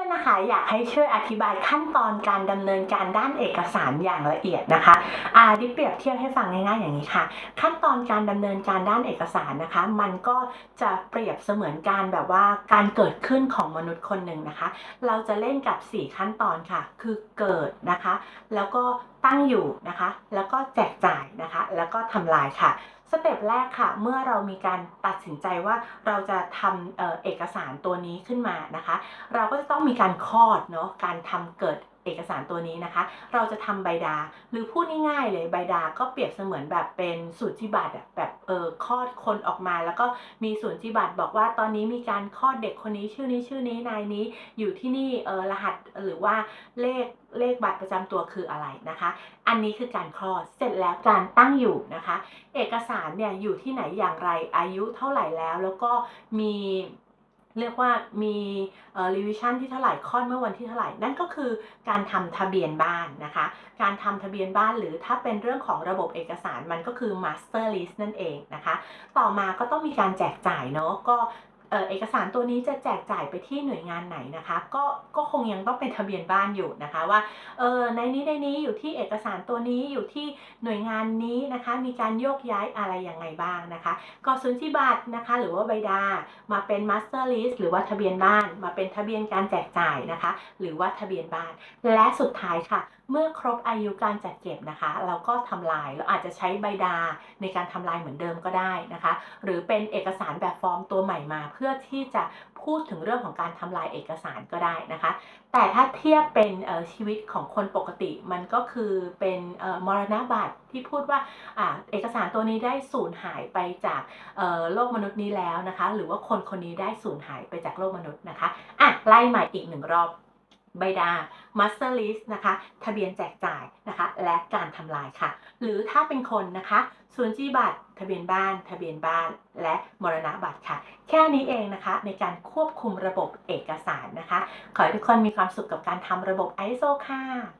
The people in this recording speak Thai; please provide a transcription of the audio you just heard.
อนๆนะคะ อยากให้ช่วยอธิบายขั้นตอนการดำเนินการด้านเอกสารอย่างละเอียดนะคะอ่าดิเปรียบเทียบให้ฟังง่ายๆอย่างนี้ค่ะ ขั้นตอนการดำเนินการด้านเอกสารนะคะ มันก็จะเปรียบเสมือนการแบบว่าการเกิดขึ้นของมนุษย์คนหนึ่งนะคะ เราจะเล่นกับ 4 ขั้นตอนค่ะ คือเกิดนะคะ แล้วก็ตั้งอยู่นะคะ แล้วก็แจกจ่าย แล้วก็ทำลายค่ะสเต็ปแรกค่ะ เมื่อเรามีการตัดสินใจว่าเราจะทำเอกสารตัวนี้ขึ้นมานะคะ เราก็จะต้องมีการคลอดเนาะการทำเกิด เอกสารตัวนี้นะคะ เราจะทำใบดา หรือพูดง่ายๆเลยใบดาก็เปรียบเสมือนแบบเป็นสูติบัตรอะแบบเออคลอดคนออกมา แล้วก็มีสูติบัตรบอกว่าตอนนี้มีการคลอดเด็กคนนี้ชื่อนี้ชื่อนี้นายนี้อยู่ที่นี่เออรหัสหรือว่าเลขเลขบัตรประจำตัวคืออะไรนะคะ อันนี้คือการคลอดเสร็จแล้วการตั้งอยู่นะคะ เอกสารเนี่ยอยู่ที่ไหนอย่างไรอายุเท่าไหร่แล้วแล้วก็มี เรียกว่ามีรีวิชั่นที่เท่าไหร่คลอดเมื่อวันที่เท่าไหร่นั่นก็คือการทำทะเบียนบ้านนะคะ การทำทะเบียนบ้านหรือถ้าเป็นเรื่องของระบบเอกสารมันก็คือ master list นั่นเองนะคะ ต่อมาก็ต้องมีการแจกจ่ายเนาะก็ เออเอกสารตัวนี้จะแจกจ่ายไปที่หน่วยงานไหนนะคะ ก็ก็คงยังต้องเป็นทะเบียนบ้านอยู่นะคะว่าเออในนี้ในนี้อยู่ที่เอกสารตัวนี้อยู่ที่หน่วยงานนี้นะคะ มีการโยกย้ายอะไรยังไงบ้างนะคะ ก็สุนทรีบัตรนะคะ หรือว่าใบดา มาเป็น master list หรือว่าทะเบียนบ้าน มาเป็นทะเบียนการแจกจ่ายนะคะ หรือว่าทะเบียนบ้าน และสุดท้ายค่ะ เมื่อครบอายุการจัดเก็บนะคะ เราก็ทำลายเราอาจจะใช้ใบดาในการทำลายเหมือนเดิมก็ได้นะคะ หรือเป็นเอกสารแบบฟอร์มตัวใหม่มาเพื่อที่จะพูดถึงเรื่องของการทำลายเอกสารก็ได้นะคะ แต่ถ้าเทียบเป็นชีวิตของคนปกติมันก็คือเป็นมรณบัตรที่พูดว่าอเอกสารตัวนี้ได้สูญหายไปจากโลกมนุษย์นี้แล้วนะคะ หรือว่าคนคนนี้ได้สูญหายไปจากโลกมนุษย์นะคะอะไล่ใหม่อีกหนึ่งรอบ ใบดา master list นะคะ ทะเบียนแจกจ่ายนะคะ และการทำลายค่ะ หรือถ้าเป็นคนนะคะสูนจีบัตร ทะเบียนบ้าน ทะเบียนบ้าน และมรณะบัตรค่ะ แค่นี้เองนะคะ ในการควบคุมระบบเอกสารนะคะ ขอให้ทุกคนมีความสุขกับการทำระบบ ISO ค่ะ